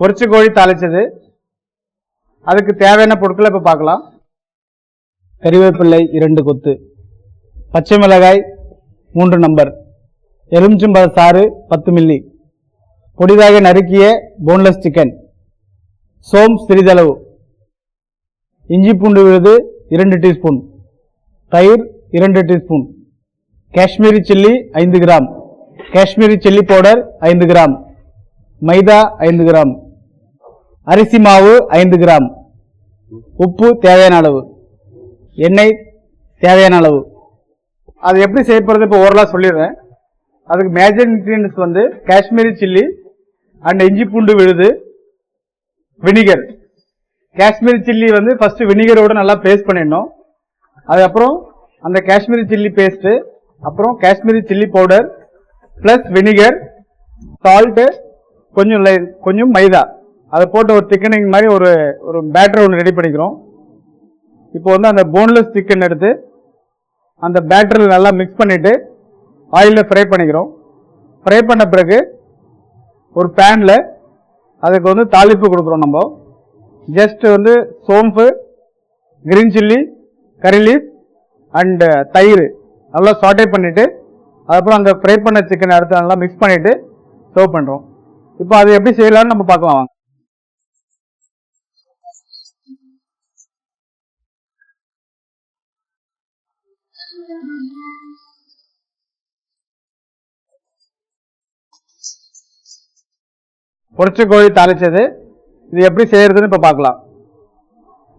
பொரிச்ச கோழி தாளிச்சது. அதுக்கு தேவையான பொருட்களை இப்போ பார்க்கலாம். கறிவேப்பிள்ளை இரண்டு கொத்து. பச்சை மிளகாய் மூன்று நம்பர் எலுமிச்சம்பழ சாறு பத்து மில்லி பொடிதாக நறுக்கிய போன்லெஸ் சிக்கன் சோம் சிறிதளவு. இஞ்சி பூண்டு விழுது இரண்டு டீஸ்பூன் தயிர் இரண்டு டீஸ்பூன் காஷ்மீரி சில்லி ஐந்து கிராம். காஷ்மீரி சில்லி பவுடர் ஐந்து கிராம். மைதா ஐந்து கிராம். அரிசி மாவு ஐந்து கிராம். உப்பு தேவையான அளவு. எண்ணெய் தேவையான அளவு. அது எப்படி செய்யப்படுறது இப்போ ஓரலாக சொல்லிடுறேன். அதுக்கு மேஜர் இன்க்ரீடியன்ஸ் வந்து காஷ்மீரி சில்லி அண்ட் இஞ்சி பூண்டு விழுது வினிகர் காஷ்மீரி சில்லி வந்து ஃபர்ஸ்ட் வினிகரோட நல்லா பேஸ்ட் பண்ணிடணும். அதுக்கப்புறம் அந்த காஷ்மீரி சில்லி பேஸ்ட்டு அப்புறம் Kashmiri chilli powder plus vinegar salt கொஞ்சம் லை- கொஞ்சம் மைதா. அதை போட்டு ஒரு திக்கனிங் மாதிரி ஒரு ஒரு பேட்டர் ஒன்று ரெடி பண்ணிக்கிறோம். இப்போ வந்து அந்த போன்லெஸ் சிக்கன் எடுத்து அந்த பேட்டரில் நல்லா மிக்ஸ் பண்ணிட்டு ஆயிலில் ஃப்ரை பண்ணிக்கிறோம். ஃப்ரை பண்ண பிறகு ஒரு பேனில் அதுக்கு வந்து தாளிப்பு கொடுக்குறோம் நம்ம. ஜஸ்ட் வந்து சோம்பு கிரீன் சில்லி கறி லீஃப் தயிர். நல்லா சாட்டே பண்ணிவிட்டு அதுக்கப்புறம் அந்த ஃப்ரை பண்ண சிக்கன் எடுத்து நல்லா மிக்ஸ் பண்ணிவிட்டு சர்வ் பண்ணுறோம் இப்போ அது எப்படி செய்யலாம்னு நம்ம பார்க்கலாம் வாங்க. பொரிச்ச கோழி தாளிச்சது. இது எப்படி செய்யறதுன்னு இப்போ பார்க்கலாம்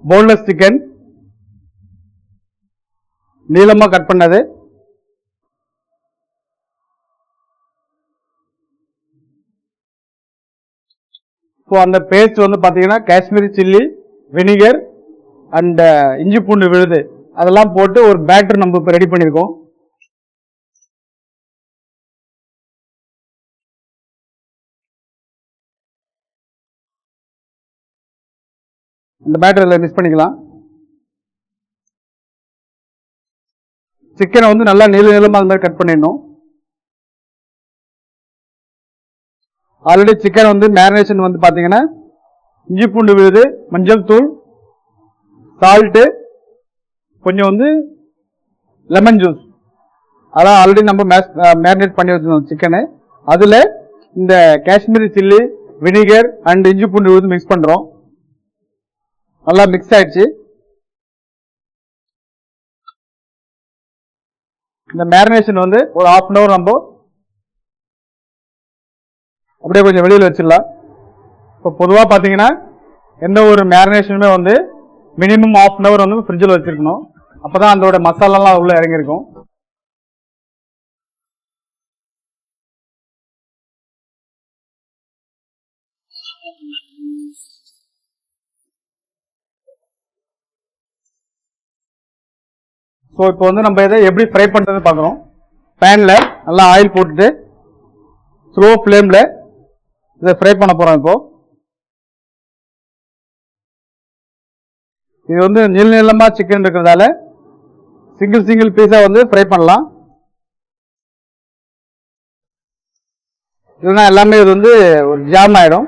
போன்லெஸ் சிக்கன் நீளமாக கட் பண்ணது. இப்போ அந்த பேஸ்ட் வந்து பார்த்தீங்கன்னா காஷ்மீரி சில்லி வினிகர் அண்ட் இஞ்சி பூண்டு விழுது. அதெல்லாம் போட்டு ஒரு பேட்டர் நம்ம இப்போ ரெடி பண்ணியிருக்கோம் இந்த பேட்டரியில் மிஸ் பண்ணிக்கலாம். சிக்கனை வந்து நல்லா நீள நீளமாக அது மாதிரி கட் பண்ணிடணும். ஆல்ரெடி சிக்கன் வந்து மேரினேஷன் வந்து பார்த்தீங்கன்னா இஞ்சி பூண்டு விழுது மஞ்சள் தூள் சால்ட்டு கொஞ்சம் வந்து லெமன் ஜூஸ் அதான் ஆல்ரெடி நம்ம மேரினேட் பண்ணி வச்சிருந்தோம் சிக்கனு அதில் இந்த காஷ்மீரி சில்லி வினிகர் அண்ட் இஞ்சி பூண்டு விழுது மிக்ஸ் பண்ணுறோம் நல்லா மிக்ஸ் ஆயிடுச்சு. இந்த மேரினேஷன் வந்து ஒரு ஹாஃப் அன் ஹவர் நம்ம அப்படியே கொஞ்சம் வெளியில் வச்சிடலாம். இப்போ பொதுவாக பார்த்தீங்கன்னா எந்த ஒரு மேரினேஷனுமே வந்து மினிமம் ஹாஃப் அன் ஹவர் வந்து ஃப்ரிட்ஜில் வச்சுருக்கணும். அப்போ தான் அதோட மசாலாலாம் உள்ளே இறங்கியிருக்கும். ஸோ இப்போ வந்து நம்ம இதை எப்படி ஃப்ரை பண்ணுறது பார்க்குறோம். பேனில் நல்லா ஆயில் போட்டுட்டு ஸ்லோ ஃப்ளேமில் இதை ஃப்ரை பண்ண போகிறோம் இப்போ. இது வந்து நீள் நீளமாக சிக்கன் இருக்கிறதால சிங்கிள் சிங்கிள் பீஸாக வந்து ஃப்ரை பண்ணலாம். இல்லைன்னா எல்லாமே இது வந்து ஒரு ஜாம் ஆகிடும்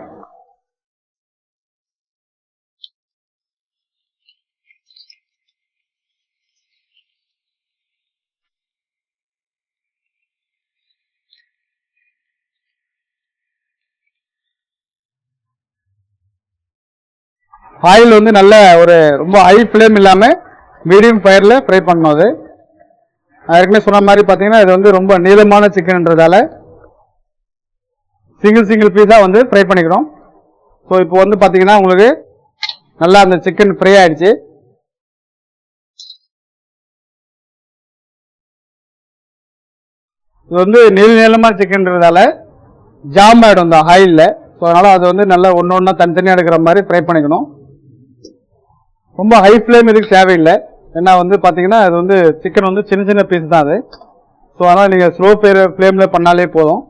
ஆயில் வந்து நல்ல ஒரு ரொம்ப ஹை ஃப்ளேம் இல்லாமல் மீடியம் ஃபயரில் ஃப்ரை பண்ணணும் அது. ஏற்கனவே சொன்ன மாதிரி பார்த்தீங்கன்னா இது வந்து ரொம்ப நீளமான சிக்கன்ன்றதால சிங்கிள் சிங்கிள் பீஸாக வந்து ஃப்ரை பண்ணிக்கிறோம். ஸோ இப்போ வந்து பார்த்தீங்கன்னா உங்களுக்கு நல்லா அந்த சிக்கன் ஃப்ரை ஆயிடுச்சு. இது வந்து நீள நீளமாக சிக்கன்றதால ஜாம் ஆகிடும் இந்த ஆயிலில் ஸோ அதனால் அது வந்து நல்லா ஒன்று ஒன்றா தனித்தனியாக எடுக்கிற மாதிரி ஃப்ரை பண்ணிக்கணும். ரொம்ப ஹை ஃப்ளேம் இதுக்கு தேவையில்லை. ஏன்னா வந்து பார்த்தீங்கன்னா அது வந்து சிக்கன் வந்து சின்ன சின்ன பீஸ் தான் அது. ஸோ அதனால் நீங்கள் ஸ்லோ ஃப்ளே ஃப்ளேமில் பண்ணாலே போதும்.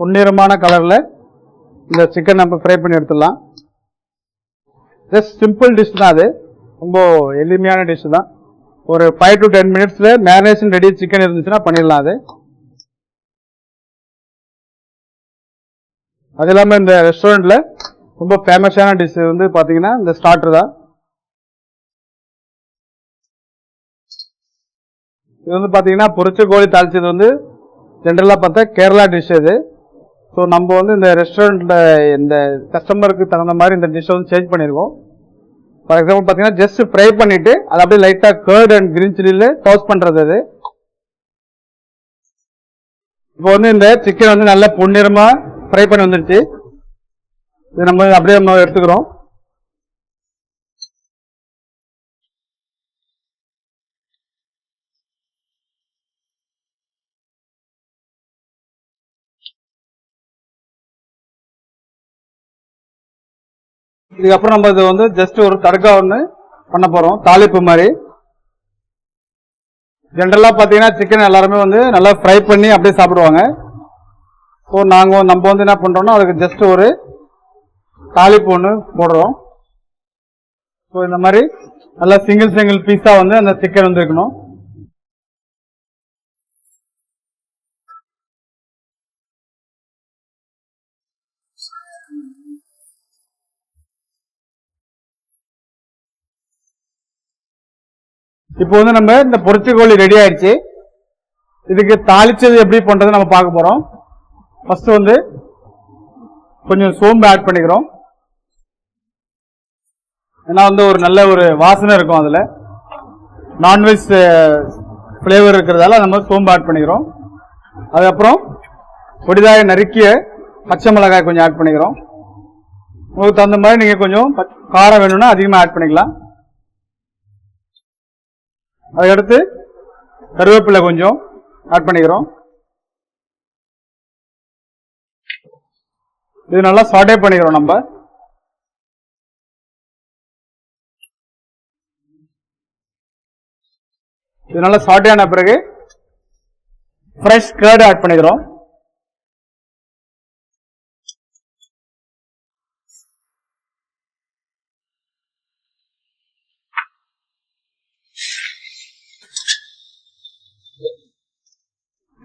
பொன்னிறமான கலரில் இந்த சிக்கன் நம்ம ஃப்ரை பண்ணி எடுத்துடலாம். ஜஸ்ட் சிம்பிள் டிஷ் தான் அது. ரொம்ப எளிமையான டிஷ் தான். ஒரு ஃபைவ் டு டென் மினிட்ஸில் மேரினேஷன் ரெடி சிக்கன் இருந்துச்சுன்னா பண்ணிடலாம் அது. அது இல்லாமல் இந்த ரெஸ்டாரண்ட்டில் ரொம்ப ஃபேமஸான டிஷ் வந்து பார்த்தீங்கன்னா இந்த ஸ்டார்டர் தான். இது வந்து பார்த்தீங்கன்னா பொரிச்ச கோழி தாளிச்சது வந்து ஜென்ரலாக பார்த்தா கேரளா டிஷ் இது. ஸோ நம்ம வந்து இந்த ரெஸ்டாரண்ட்டில் இந்த கஸ்டமருக்கு தகுந்த மாதிரி இந்த டிஷ்ஷை வந்து சேஞ்ச் பண்ணியிருக்கோம் ஃபார் எக்ஸாம்பிள் பார்த்தீங்கன்னா ஜஸ்ட் ஃப்ரை பண்ணிவிட்டு அதை அப்படியே லைட்டாக கர்ட் அண்ட் க்ரீன் சில்லியில் டோஸ்ட் பண்ணுறது அது. இப்போ வந்து இந்த சிக்கன் வந்து நல்லா பொன்னிறமா ஃப்ரை பண்ணி வந்துருச்சு. இது நம்ம அப்படியே நம்ம எடுத்துக்கிறோம். இதுக்கப்புறம் நம்ம இது வந்து ஜஸ்ட் ஒரு தடுக்கா ஒன்று பண்ண போறோம். தாளிப்பு மாதிரி. ஜென்ரலாக பார்த்தீங்கன்னா சிக்கன் எல்லாருமே வந்து நல்லா ஃப்ரை பண்ணி அப்படியே சாப்பிடுவாங்க. ஸோ நாங்கள் நம்ம வந்து என்ன பண்ணுறோன்னா அதுக்கு ஜஸ்ட் ஒரு தாளிப்பு ஒன்று போடுறோம். ஸோ இந்த மாதிரி நல்லா சிங்கிள் சிங்கிள் பீஸாக வந்து அந்த சிக்கன் வந்து இருக்கணும் இப்போ வந்து நம்ம இந்த பொரிச்ச கோழி ரெடி ஆயிடுச்சு. இதுக்கு தாளிச்சது எப்படி பண்றது நம்ம பார்க்க போறோம். ஃபர்ஸ்ட் வந்து கொஞ்சம் சோம்பு ஆட் பண்ணிக்கிறோம். ஏன்னா வந்து ஒரு நல்ல ஒரு வாசனை இருக்கும் அதில். நான்வெஜ் ஃப்ளேவர் இருக்கிறதால நம்ம சோம்பு ஆட் பண்ணிக்கிறோம். அதுக்கப்புறம் பொடிதாக நறுக்கிய பச்சை மிளகாய் கொஞ்சம் ஆட் பண்ணிக்கிறோம். உங்களுக்கு தகுந்த மாதிரி நீங்கள் கொஞ்சம் காரம் வேணும்னா அதிகமாக ஆட் பண்ணிக்கலாம். அதுக்கடுத்து கருவேப்பிலை கொஞ்சம் ஆட் பண்ணிக்கிறோம். இது நல்லா சாட்டே பண்ணிக்கிறோம் நம்ம. இது நல்லா சாட்டே ஆன பிறகு ஃப்ரெஷ் கர்ட் ஆட் பண்ணிக்கிறோம்.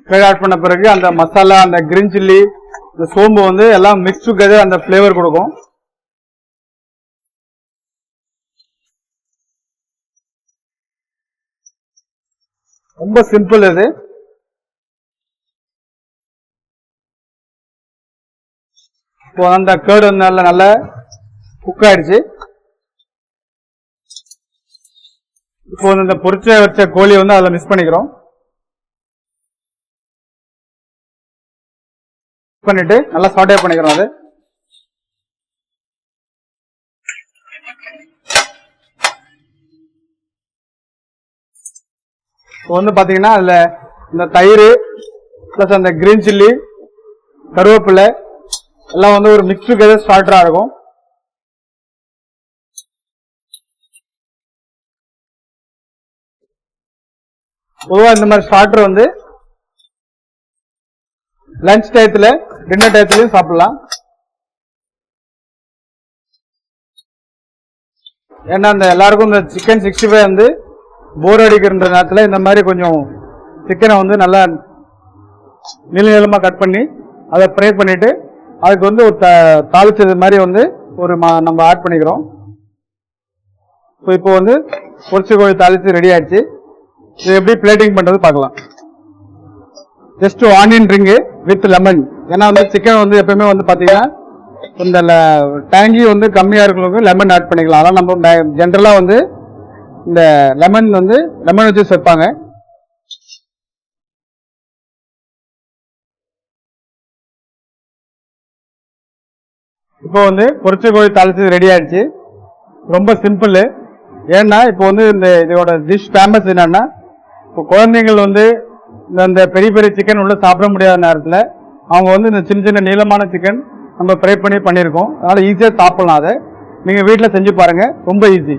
கர்ட் ஆட் பண்ண பிறகு அந்த மசாலா அந்த கிரீன் சில்லி இந்த சோம்பு வந்து எல்லாம் மிக்ஸ் டுகெதர் அந்த ஃப்ளேவர் கொடுக்கும். ரொம்ப சிம்பிள் இது. இப்போ அந்த கேர்டு வந்து நல்ல நல்ல குக் ஆயிடுச்சு. இப்போ இந்த பொரிச்ச வச்ச கோழி வந்து அதில் மிஸ் பண்ணிக்கிறோம். பண்ணிட்டு நல்லா சாட்டே பண்ணிக்கிறோம் அது. இப்போ வந்து பார்த்தீங்கன்னா அதில் இந்த தயிர் ப்ளஸ் அந்த கிரீன் சில்லி கருவேப்பிலை எல்லாம் வந்து ஒரு மிக்ஸுக்கு எது ஸ்டார்டராக இருக்கும். பொதுவாக இந்த மாதிரி ஸ்டார்டர் வந்து லஞ்ச் டயத்தில் டின்னர் டயத்துலயும் சாப்பிடலாம். ஏன்னா அந்த எல்லாருக்கும் இந்த சிக்கன் சிக்ஸ்டி ஃபைவ் வந்து போர் அடிக்கிற நேரத்தில் இந்த மாதிரி கொஞ்சம் சிக்கனை வந்து நல்லா நீள நீளமாக கட் பண்ணி அதை ஃப்ரை பண்ணிட்டு அதுக்கு வந்து ஒரு த- தாளிச்சது மாதிரி வந்து ஒரு மா- நம்ம ஆட் பண்ணிக்கிறோம். ஸோ இப்போ வந்து பொரிச்சு கோழி தாளிச்சு ரெடி ஆயிடுச்சு. இது எப்படி பிளேட்டிங் பண்ணுறது பார்க்கலாம். Just onion ring with lemon ஏன்னா வந்து சிக்கன் வந்து எப்பயுமே வந்து பார்த்தீங்கன்னா இந்த டேங்கி வந்து கம்மியாக இருக்கிறவங்க லெமன் ஆட் பண்ணிக்கலாம். ஆனால் நம்ம ஜென்ரலாக வந்து இந்த லெமன் வந்து லெமன் வச்சு சேர்ப்பாங்க. இப்போ வந்து பொரிச்ச கோழி தாளிச்சு ரெடி ஆயிடுச்சு. ரொம்ப சிம்பிள் ஏன்னா இப்போ வந்து இந்த இதோட டிஷ் ஃபேமஸ் என்னன்னா இப்போ குழந்தைங்கள் வந்து இந்த இந்த பெரிய பெரிய சிக்கன் உள்ள சாப்பிட முடியாத நேரத்தில் அவங்க வந்து இந்த சின்ன சின்ன நீளமான சிக்கன் நம்ம ஃப்ரை பண்ணி பண்ணியிருக்கோம். அதனால் ஈஸியாக சாப்பிடலாம் அதை. நீங்கள் வீட்டில் செஞ்சு பாருங்கள் ரொம்ப ஈஸி